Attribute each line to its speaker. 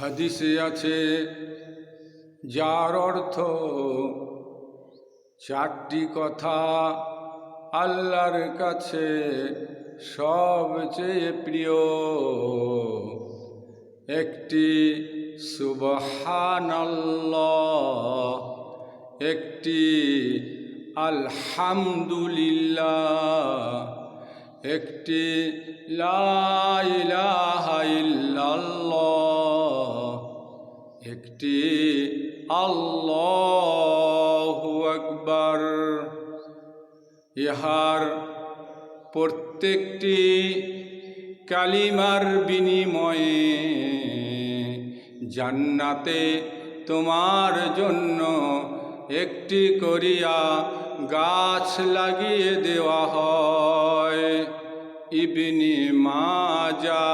Speaker 1: হাদিসে আছে, যার অর্থ চারটি কথা আল্লাহর কাছে সবচেয়ে প্রিয়। একটি, সুবহানাল্লাহ। একটি, আলহামদুলিল্লাহ। একটি, লা ইলাহা ইল্লাল্লাহ। একটি আল্লাহু আকবার। ইহার প্রত্যেকটি কালিমার বিনিময়ে জান্নাতে তোমার জন্য একটি করিয়া গাছ লাগিয়ে দেওয়া হয়। ইবনি মাজা